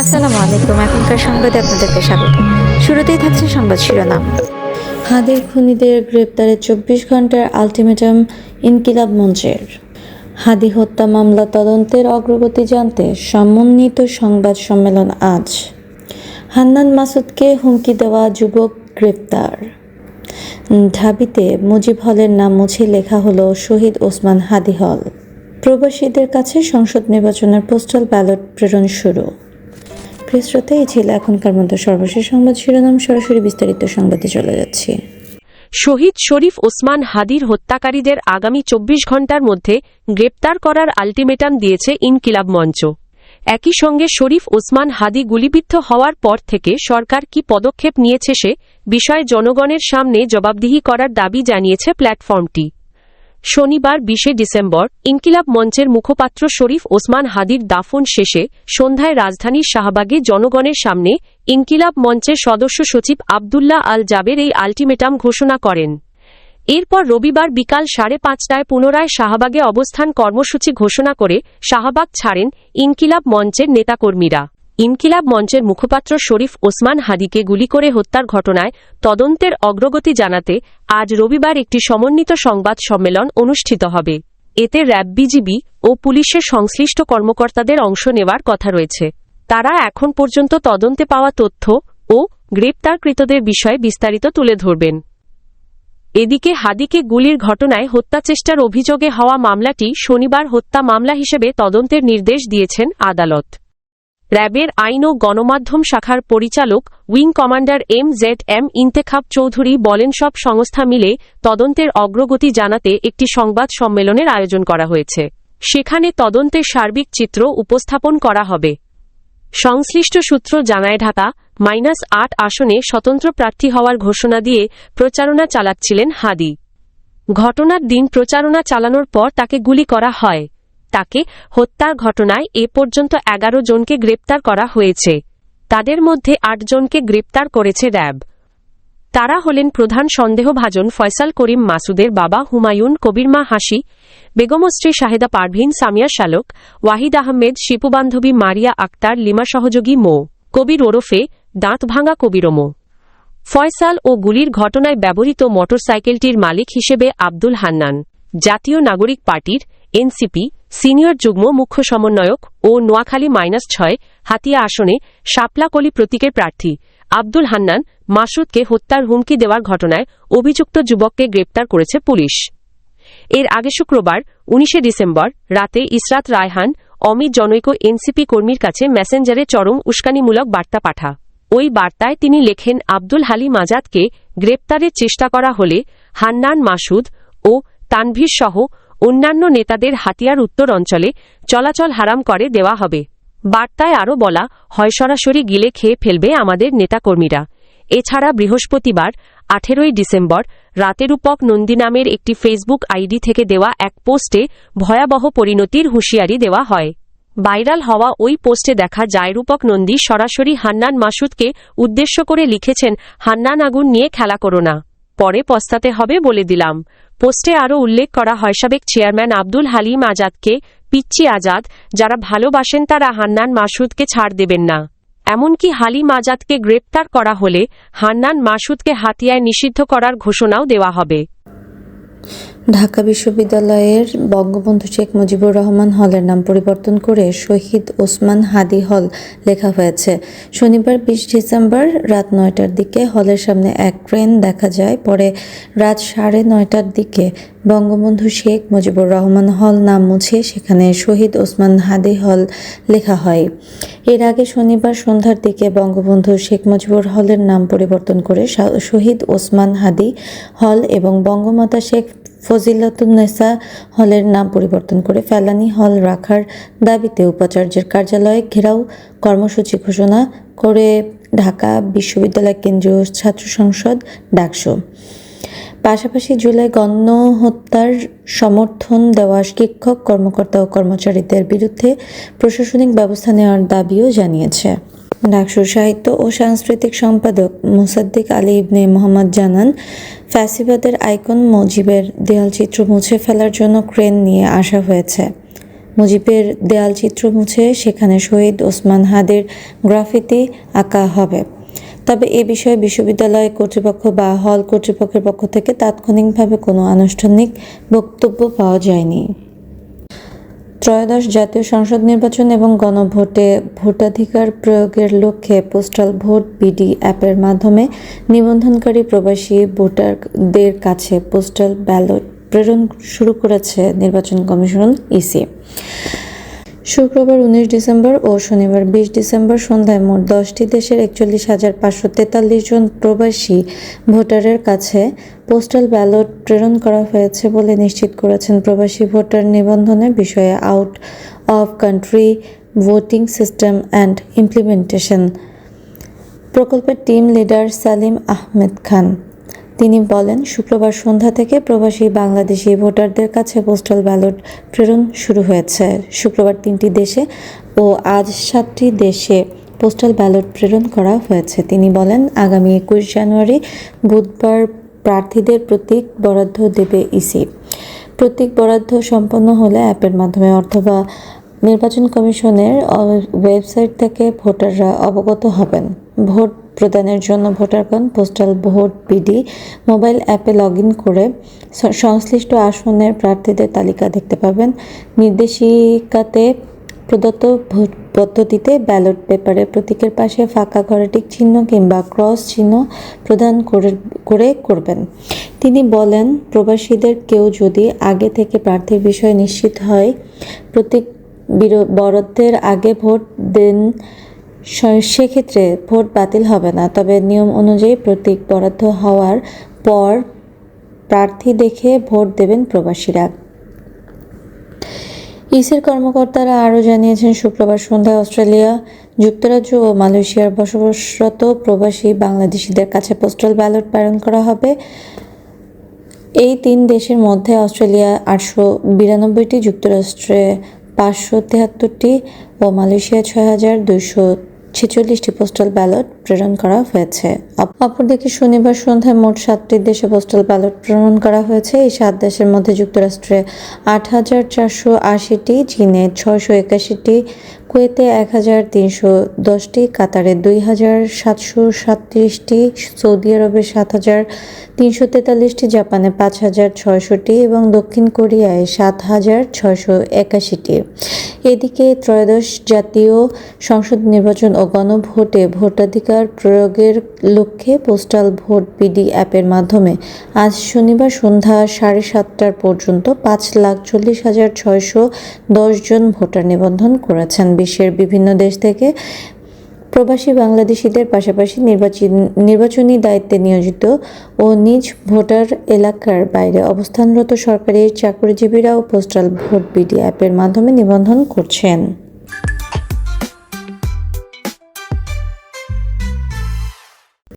আসসালামু আলাইকুম, এখনকার সংবাদে আপনাদেরকে স্বাগত। শুরুতেই থাকছে সংবাদ শিরোনাম। হাদের খুনিদের গ্রেপ্তারে চব্বিশ ঘণ্টার আলটিমেটাম ইনকিলাব মঞ্চের। হাদি হত্যা মামলা তদন্তের অগ্রগতি জানতে সমন্বিত সংবাদ সম্মেলন আজ। হান্নান মাসুদকে হুমকি দেওয়া যুবক গ্রেপ্তার। ঢাবিতে মুজিব হলের নাম মুছে লেখা হলো শহীদ ওসমান হাদি হল। প্রবাসীদের কাছে সংসদ নির্বাচনের পোস্টাল ব্যালট প্রেরণ শুরু। প্রিয় শ্রোতা এই ছিল এখনকার মতো সর্বশেষ সংবাদ শিরোনাম সরাসরি বিস্তারিত সংবাদে চলে যাচ্ছি। শহীদ শরীফ ওসমান হাদির হত্যাকারীদের আগামী চব্বিশ ঘণ্টার মধ্যে গ্রেপ্তার করার আলটিমেটাম দিয়েছে ইনকিলাব মঞ্চ। একই সঙ্গে শরীফ ওসমান হাদি গুলিবিদ্ধ হওয়ার পর থেকে সরকার কি পদক্ষেপ নিয়েছে সে বিষয়ে জনগণের সামনে জবাবদিহি করার দাবি জানিয়েছে প্ল্যাটফর্মটি। শনিবার বিশে ডিসেম্বর, ইনকিলাব মঞ্চের মুখপাত্র শরীফ ওসমান হাদির দাফন শেষে সন্ধ্যায় রাজধানীর শাহবাগে জনগণের সামনে ইনকিলাব মঞ্চের সদস্য সচিব আবদুল্লাহ আল জাবের এই আলটিমেটাম ঘোষণা করেন। এরপর রবিবার বিকাল সাড়ে পাঁচটায় পুনরায় শাহবাগে অবস্থান কর্মসূচি ঘোষণা করে শাহবাগ ছাড়েন ইনকিলাব মঞ্চের নেতাকর্মীরা। ইনকিলাব মঞ্চের মুখপাত্র শরীফ ওসমান হাদিকে গুলি করে হত্যার ঘটনায় তদন্তের অগ্রগতি জানাতে আজ রবিবার একটি সমন্বিত সংবাদ সম্মেলন অনুষ্ঠিত হবে। এতে র্যাব বিজিবি ও পুলিশের সংশ্লিষ্ট কর্মকর্তাদের অংশ নেওয়ার কথা রয়েছে। তারা এখন পর্যন্ত তদন্তে পাওয়া তথ্য ও গ্রেপ্তারকৃতদের বিষয়ে বিস্তারিত তুলে ধরবেন। এদিকে হাদিকে গুলির ঘটনায় হত্যাচেষ্টার অভিযোগে হওয়া মামলাটি শনিবার হত্যা মামলা হিসেবে তদন্তের নির্দেশ দিয়েছেন আদালত। র্যাবের আইন ও গণমাধ্যম শাখার পরিচালক wing commander M Z M Intekhab Chowdhury বলেন, সব সংস্থা মিলে তদন্তের অগ্রগতি জানাতে একটি সংবাদ সম্মেলনের আয়োজন করা হয়েছে। সেখানে তদন্তের সার্বিক চিত্র উপস্থাপন করা হবে। সংশ্লিষ্ট সূত্র জানায়, ঢাকা মাইনাস আট আসনে স্বতন্ত্র প্রার্থী হওয়ার ঘোষণা দিয়ে প্রচারণা চালাচ্ছিলেন হাদি। ঘটনার দিন প্রচারণা চালানোর পর তাকে গুলি করা হয়। তাকে হত্যার ঘটনায় এ পর্যন্ত এগারো জনকে গ্রেপ্তার করা হয়েছে। তাদের মধ্যে আটজনকে গ্রেপ্তার করেছে র্যাব। তারা হলেন প্রধান সন্দেহভাজন ফয়সাল করিম মাসুদের বাবা হুমায়ুন কবিরমা হাসি বেগমশ্রী শাহেদা পারভিন সামিয়া শালক, ওয়াহিদ আহমেদ শিপুবান্ধবী মারিয়া আক্তার লিমা সহযোগী মো, কবির ওরফে দাঁত ভাঙা কবিরমো ফয়সাল ও গুলির ঘটনায় ব্যবহৃত মোটরসাইকেলটির মালিক হিসেবে আব্দুল হান্নান। জাতীয় নাগরিক পার্টির এনসিপি সিনিয়র যুগ্ম মুখ্য সমন্বয়ক ও নোয়াখালী মাইনাস ছয় হাতিয়া আসনে শাপলাকলি প্রতীকের প্রার্থী আব্দুল হান্নান মাসুদকে হত্যার হুমকি দেওয়ার ঘটনায় অভিযুক্ত যুবককে গ্রেপ্তার করেছে পুলিশ। এর আগে শুক্রবার, উনিশে ডিসেম্বর, রাতে ইসরাত রায়হান, অমিত জনৈক এনসিপি কর্মীর কাছে মেসেঞ্জারে চরম উস্কানিমূলক বার্তা পাঠা। ওই বার্তায় তিনি লেখেন, আব্দুল হালি আজাদকে গ্রেপ্তারের চেষ্টা করা হলে হান্নান মাসুদ ও তানভীর সহ অন্যান্য নেতাদের হাতিয়ার উত্তর অঞ্চলে চলাচল হারাম করে দেওয়া হবে। বার্তায় আরও বলা, হয় সরাসরি গিলে খেয়ে ফেলবে আমাদের নেতাকর্মীরা। এছাড়া বৃহস্পতিবার, আঠেরোই ডিসেম্বর রাতেরূপক নন্দী নামের একটি ফেসবুক আইডি থেকে দেওয়া এক পোস্টে ভয়াবহ পরিণতির হুঁশিয়ারি দেওয়া হয়। ভাইরাল হওয়া ওই পোস্টে দেখা যায় রূপক নন্দী সরাসরি হান্নান মাসুদকে উদ্দেশ্য করে লিখেছেন, হান্নান আগুন নিয়ে খেলা করো না। পরে পস্তাতে হবে বলে দিলাম। পোস্টে আরও উল্লেখ করা হয়, সাবেক চেয়ারম্যান আব্দুল হালিম আজাদকে, পিচ্চি আজাদ, যারা ভালোবাসেন তারা হান্নান মাসুদকে ছাড় দেবেন না। এমনকি হালিম আজাদকে গ্রেপ্তার করা হলে হান্নান মাসুদকে হাতিয়ায় নিষিদ্ধ করার ঘোষণাও দেওয়া হবে। ঢাকা বিশ্ববিদ্যালয়ের বঙ্গবন্ধু শেখ মুজিবুর রহমান হলের নাম পরিবর্তন করে শহীদ ওসমান হাদি হল লেখা হয়েছে। শনিবার বিশ ডিসেম্বর রাত নয়টার দিকে হলের সামনে এক ট্রেন দেখা যায়। পরে রাত সাড়ে নয়টার দিকে বঙ্গবন্ধু শেখ মুজিবুর রহমান হল নাম মুছে সেখানে শহীদ ওসমান হাদি হল লেখা হয়। এর আগে শনিবার সন্ধ্যার দিকে বঙ্গবন্ধু শেখ মুজিবুর হলের নাম পরিবর্তন করে শহীদ ওসমান হাদি হল এবং বঙ্গমাতা শেখ ফজিলাতুন্নেসা হলের নাম পরিবর্তন করে ফেলানি হল রাখার দাবিতে উপাচার্যের কার্যালয়ে ঘেরাও কর্মসূচি ঘোষণা করে ঢাকা বিশ্ববিদ্যালয় কেন্দ্রীয় ছাত্র সংসদ ডাকসু। পাশাপাশি জুলাই গণ হত্যার সমর্থন দেওয়া শিক্ষক, কর্মকর্তা ও কর্মচারীদের বিরুদ্ধে প্রশাসনিক ব্যবস্থা নেওয়ার দাবিও জানিয়েছে। ডাকসুর সাহিত্য ও সাংস্কৃতিক সম্পাদক মুসাদ্দিক আলী ইবনে মোহাম্মদ জানান, ফ্যাসিবাদের আইকন মুজিবের দেয়ালচিত্র মুছে ফেলার জন্য ক্রেন নিয়ে আসা হয়েছে। মুজিবের দেয়াল চিত্র মুছে সেখানে শহীদ ওসমান হাদির গ্রাফিতি আঁকা হবে। তবে এ বিষয়ে বিশ্ববিদ্যালয় কর্তৃপক্ষ বা হল কর্তৃপক্ষের পক্ষ থেকে তাৎক্ষণিকভাবে কোনো আনুষ্ঠানিক বক্তব্য পাওয়া যায়নি। ত্রয়োদশ জাতীয় সংসদ নির্বাচন এবং গণভোটে ভোটাধিকার প্রয়োগের লক্ষ্যে পোস্টাল ভোট বিডি অ্যাপের মাধ্যমে নিবন্ধনকারী প্রবাসী ভোটারদের কাছে পোস্টাল ব্যালট প্রেরণ শুরু করেছে নির্বাচন কমিশন ইসি। শুক্রবার উনিশ ডিসেম্বর ও শনিবার বিশ ডিসেম্বর সন্ধ্যায় মোট দশটি দেশের একচল্লিশ হাজার পাঁচশো তেতাল্লিশ জন প্রবাসী ভোটারের কাছে পোস্টাল ব্যালট প্রেরণ করা হয়েছে বলে নিশ্চিত করেছেন প্রবাসী ভোটার নিবন্ধনের বিষয়ে out of country voting system and implementation প্রকল্পের টিম লিডার সালিম আহমেদ খান। তিনি বলেন, শুক্রবার সন্ধ্যা থেকে প্রবাসী বাংলাদেশি ভোটারদের কাছে পোস্টাল ব্যালট প্রেরণ শুরু হয়েছে। শুক্রবার তিনটি দেশে ও আজ সাতটি দেশে পোস্টাল ব্যালট প্রেরণ করা হয়েছে। তিনি বলেন, আগামী একুশ জানুয়ারি বুধবার প্রার্থীদের প্রতীক বরাদ্দ দেবে ইসি। প্রতীক বরাদ্দ সম্পন্ন হলে অ্যাপের মাধ্যমে অথবা নির্বাচন কমিশনের ওয়েবসাইট থেকে ভোটাররা অবগত হবেন। ভোট প্রদানের জন্য ভোটারগণ পোস্টাল ভোট বিডি মোবাইল অ্যাপে লগ করে সংশ্লিষ্ট আসনের প্রার্থীদের তালিকা দেখতে পাবেন। নির্দেশিকাতে প্রদত্ত ভোট পদ্ধতিতে ব্যালট পেপারে প্রতীকের পাশে ফাঁকা ঘরে টিক চিহ্ন কিংবা ক্রস চিহ্ন প্রদান করে করে করবেন। তিনি বলেন, প্রবাসীদের কেউ যদি আগে থেকে প্রার্থীর বিষয়ে নিশ্চিত হয়, প্রতীক বিরো- বরাদ্দের আগে ভোট দেন সেক্ষেত্রে ভোট বাতিল হবে না। তবে নিয়ম অনুযায়ী প্রতীক বরাদ্দ হওয়ার পর প্রার্থী দেখে ভোট দেবেন প্রবাসীরা। ইসির কর্মকর্তারা আরও জানিয়েছেন, শুক্রবার সন্ধ্যায় অস্ট্রেলিয়া, যুক্তরাজ্য ও মালয়েশিয়ার বসবাসরত প্রবাসী বাংলাদেশিদের কাছে পোস্টাল ব্যালট প্রেরণ করা হবে। এই তিন দেশের মধ্যে অস্ট্রেলিয়া আটশো বিরানব্বইটি, যুক্তরাষ্ট্রে পাঁচশো তেহাত্তরটি ও মালয়েশিয়া ছয় হাজার দুইশো ছেচল্লিশটি পোস্টাল ব্যালট প্রেরণ করা হয়েছে। অপরদিকে শনিবার সন্ধ্যায় মোট সাতটি দেশে পোস্টাল ব্যালট প্রেরণ করা হয়েছে। এই সাত দেশের মধ্যে যুক্তরাষ্ট্রে আট হাজার চারশো আশিটি, চীনে ছয়শো একাশিটি, কুয়েতে এক হাজার তিনশো দশটি, কাতারে দুই হাজার সাতশো সাতত্রিশটি, সৌদি আরবে সাত হাজার তিনশো তেতাল্লিশটি, জাপানে পাঁচ হাজার ছয়শোটি এবং দক্ষিণ কোরিয়ায় সাত হাজার ছয়শো একাশিটি। এদিকে ত্রয়োদশ জাতীয় সংসদ নির্বাচন ও গণভোটে ভোটাধিকার প্রয়োগের লক্ষ্যে পোস্টাল ভোট বিডি অ্যাপের মাধ্যমে আজ শনিবার সন্ধ্যা সাড়ে সাতটার পর্যন্ত পাঁচ লাখ চল্লিশ হাজার ছয়শো দশ জন ভোটার নিবন্ধন করেছেন। বিশ্বের বিভিন্ন দেশ থেকে প্রবাসী বাংলাদেশিদের পাশাপাশি নির্বাচন নির্বাচনী দায়িত্বে নিয়োজিত ও নিজ ভোটার এলাকার বাইরে অবস্থানরত সরকারি চাকরিজীবীরাও পোস্টাল ভোট বিডি অ্যাপের মাধ্যমে নিবন্ধন করছেন।